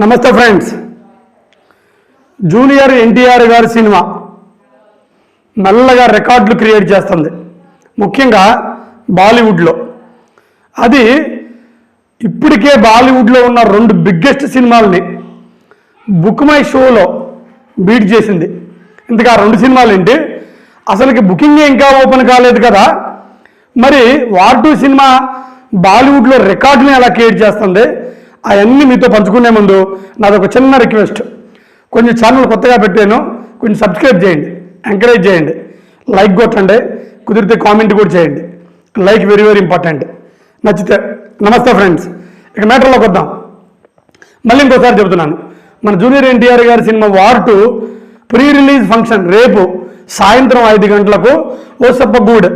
నమస్తే friends. Junior NTR గారి cinema మెల్లగా రికార్డులు క్రియేట్ చేస్తుంది. ముఖ్యంగా బాలీవుడ్లో. అది ఇప్పటికే బాలీవుడ్లో ఉన్న రెండు బిగ్గెస్ట్ సినిమాలని బుక్ మై షోలో బీట్ చేసింది. ఇంతగా ఆ రెండు సినిమాలు ఏంటి అసలుకి బుకింగ్ ఇంకా ఓపెన్ కాలేదు కదా. మరి వార్ టూ సినిమా బాలీవుడ్లో రికార్డుని ఎలా క్రియేట్ చేస్తుంది? అవన్నీ మీతో పంచుకునే ముందు నాది ఒక చిన్న రిక్వెస్ట్. కొంచెం ఛానల్ కొత్తగా పెట్టాను కొంచెం సబ్స్క్రైబ్ చేయండి ఎంకరేజ్ చేయండి లైక్ కొట్టండి కుదిరితే కామెంట్ కూడా చేయండి. లైక్ వెరీ వెరీ ఇంపార్టెంట్ నచ్చితే నమస్తే ఫ్రెండ్స్ ఇక మ్యాటర్లోకి వద్దాం. మళ్ళీ ఇంకోసారి చెబుతున్నాను. మన జూనియర్ ఎన్టీఆర్ గారి cinema war two pre release function రేపు సాయంత్రం ఐదు గంటలకు ఓసప్పగూడ్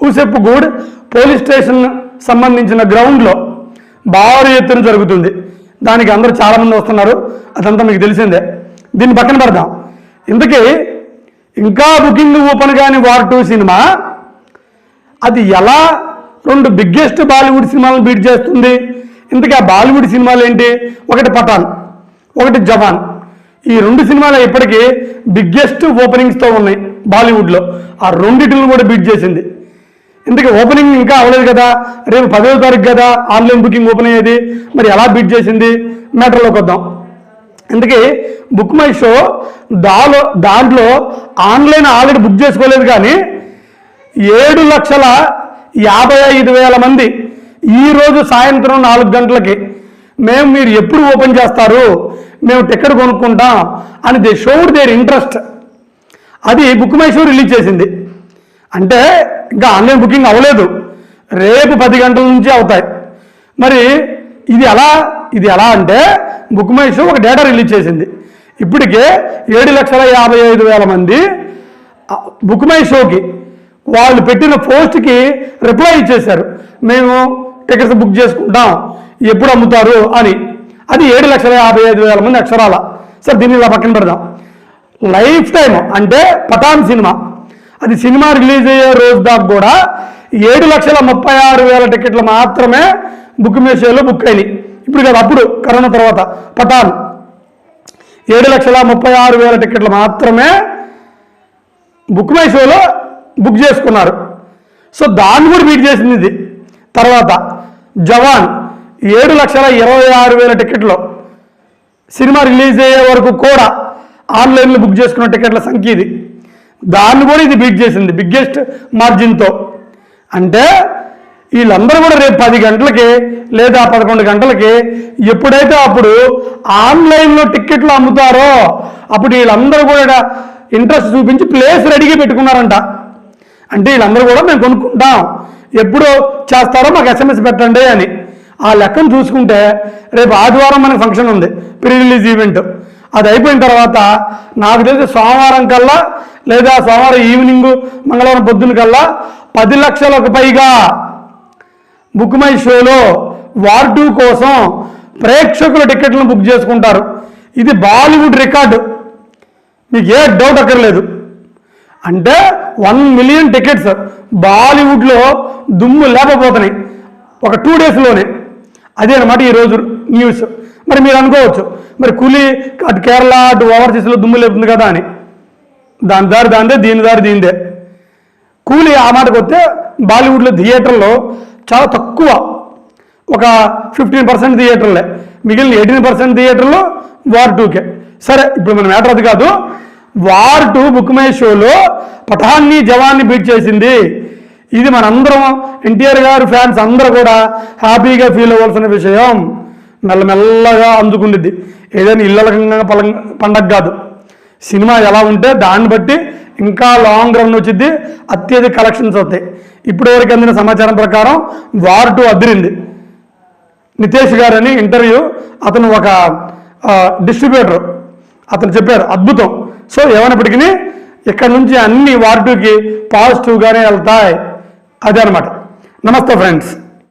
ఊసెప్పుగూడ్ పోలీస్ స్టేషన్ సంబంధించిన గ్రౌండ్లో భారీ ఎత్తున జరుగుతుంది. దానికి అందరూ చాలామంది వస్తున్నారు. అదంతా మీకు తెలిసిందే. దీన్ని పక్కన పెడదాం. ఇంతకీ ఇంకా బుకింగ్ ఓపెన్ కాని వార్ టూ సినిమా అది ఎలా రెండు బిగ్గెస్ట్ బాలీవుడ్ సినిమాలను బీట్ చేస్తుంది? ఇంతకీ ఆ బాలీవుడ్ సినిమాలు ఏంటి? ఒకటి పఠాన్ ఒకటి జవాన్. ఈ రెండు సినిమాలు ఇప్పటికీ బిగ్గెస్ట్ ఓపెనింగ్స్తో ఉన్నాయి బాలీవుడ్లో. ఆ రెండిటిని కూడా బీట్ చేసింది. ఇంతకీ ఓపెనింగ్ ఇంకా అవ్వలేదు కదా? రేపు పదవ తారీఖు కదా ఆన్లైన్ బుకింగ్ ఓపెన్ అయ్యేది? మరి ఎలా బీట్ చేసింది? మ్యాటర్లోకి వద్దాం. ఇంతకీ బుక్ మై షో దాలో దాంట్లో ఆన్లైన్ ఆల్రెడీ బుక్ చేసుకోలేదు కానీ ఏడు లక్షల యాభై ఐదు వేల మంది ఈరోజు సాయంత్రం నాలుగు గంటలకి మేము మీరు ఎప్పుడు ఓపెన్ చేస్తారు? మేము టికెట్ కొనుక్కుంటాం అని దే షోడ్ దేర్ ఇంట్రెస్ట్ అది బుక్ మై షో రిలీజ్ చేసింది. అంటే ఇంకా ఆన్లైన్ బుకింగ్ అవ్వలేదు. రేపు పది గంటల నుంచి అవుతాయి. మరి ఇది ఎలా ఇది ఎలా అంటే బుక్ మై షో ఒక డేటా రిలీజ్ చేసింది. ఇప్పటికే ఏడు లక్షల యాభై ఐదు వేల మంది బుక్ మై షోకి వాళ్ళు పెట్టిన పోస్ట్కి రిప్లై ఇచ్చేశారు. మేము టికెట్స్ బుక్ చేసుకుంటాం ఎప్పుడు అమ్ముతారు అని. అది ఏడు లక్షల యాభై ఐదు వేల మంది అక్షరాల. సార్ దీన్ని ఇలా పక్కన పెడదాం. లైఫ్ టైం అంటే పఠాన్ సినిమా. అది సినిమా రిలీజ్ అయ్యే రోజు దాకా కూడా ఏడు లక్షల ముప్పై ఆరు వేల టికెట్లు మాత్రమే బుక్ మేషోలో బుక్ అయినాయి. ఇప్పుడు కదా అప్పుడు కరోనా తర్వాత పఠాన్ ఏడు లక్షల ముప్పై ఆరు వేల టికెట్లు మాత్రమే బుక్ మై షోలో బుక్ చేసుకున్నారు. సో దాన్ని కూడా బీట్ చేసింది ఇది. తర్వాత జవాన్ ఏడు లక్షల ఇరవై ఆరు వేల టికెట్లు సినిమా రిలీజ్ అయ్యే వరకు కూడా ఆన్లైన్లో బుక్ చేసుకున్న టికెట్ల సంఖ్య ఇది. దాన్ని కూడా ఇది బీట్ చేసింది బిగ్గెస్ట్ మార్జిన్తో అంటే వీళ్ళందరూ కూడా రేపు పది గంటలకి లేదా పదకొండు గంటలకి ఎప్పుడైతే అప్పుడు ఆన్లైన్లో టిక్కెట్లు అమ్ముతారో అప్పుడు వీళ్ళందరూ కూడా ఇంట్రెస్ట్ చూపించి ప్లేస్ రెడీగా పెట్టుకున్నారంట. అంటే వీళ్ళందరూ కూడా మేము కొనుక్కుంటాం. ఎప్పుడు చేస్తారో మాకు ఎస్ఎంఎస్ పెట్టండి అని. ఆ లెక్కను చూసుకుంటే రేపు ఆదివారం మనకి ఫంక్షన్ ఉంది ప్రీ రిలీజ్ ఈవెంట్ అది అయిపోయిన తర్వాత నాకు తెలిసి సోమవారం కల్లా లేదా సోమవారం ఈవినింగ్ మంగళవారం పొద్దున కల్లా పది లక్షలకు పైగా బుక్ మై షోలో వార్ టూ కోసం ప్రేక్షకుల టికెట్లను బుక్ చేసుకుంటారు. ఇది బాలీవుడ్ రికార్డు. మీకు ఏ డౌట్ అక్కర్లేదు. అంటే వన్ మిలియన్ టికెట్స్ బాలీవుడ్లో దుమ్ము లేకపోతున్నాయి ఒక టూ డేస్లోనే. అదే అనమాట ఈరోజు న్యూస్. మరి మీరు అనుకోవచ్చు. మరి కూలీ అటు కేరళ అటు ఓవర్సీస్లో దుమ్ము లేపుతుంది కదా అని. దాని దారి దాందే దీని దారి దీందే కూలీ ఆ మాటకు వస్తే బాలీవుడ్లో థియేటర్లో చాలా తక్కువ ఒక ఫిఫ్టీన్ పర్సెంట్ థియేటర్లే. మిగిలిన ఎయిటీన్ పర్సెంట్ థియేటర్లో వార్ టూకే. సరే ఇప్పుడు మన మ్యాటర్ అది కాదు. వార్ టూ బుక్ మై షోలో పఠాన్ని జవాన్ని బీట్ చేసింది. ఇది మనందరం ఎన్టీఆర్ గారు ఫ్యాన్స్ అందరూ కూడా హ్యాపీగా ఫీల్ అవ్వాల్సిన విషయం. మెల్లమెల్లగా అందుకుండిద్ది. ఏదైనా ఇళ్ళకంగా పలం పండగ కాదు. సినిమా ఎలా ఉంటే దాన్ని బట్టి ఇంకా లాంగ్ రన్ వచ్చింది అత్యధిక కలెక్షన్స్ వస్తాయి. ఇప్పటి వరకు అందిన సమాచారం ప్రకారం వార్ టూ అదిరింది. నితేష్ గారని ఇంటర్వ్యూ అతను ఒక డిస్ట్రిబ్యూటర్ అతను చెప్పారు అద్భుతం. సో ఏమైనప్పటికీ ఇక్కడ నుంచి అన్ని వార్ టూకి పాజిటివ్గానే వెళ్తాయి. అదే అనమాట నమస్తే ఫ్రెండ్స్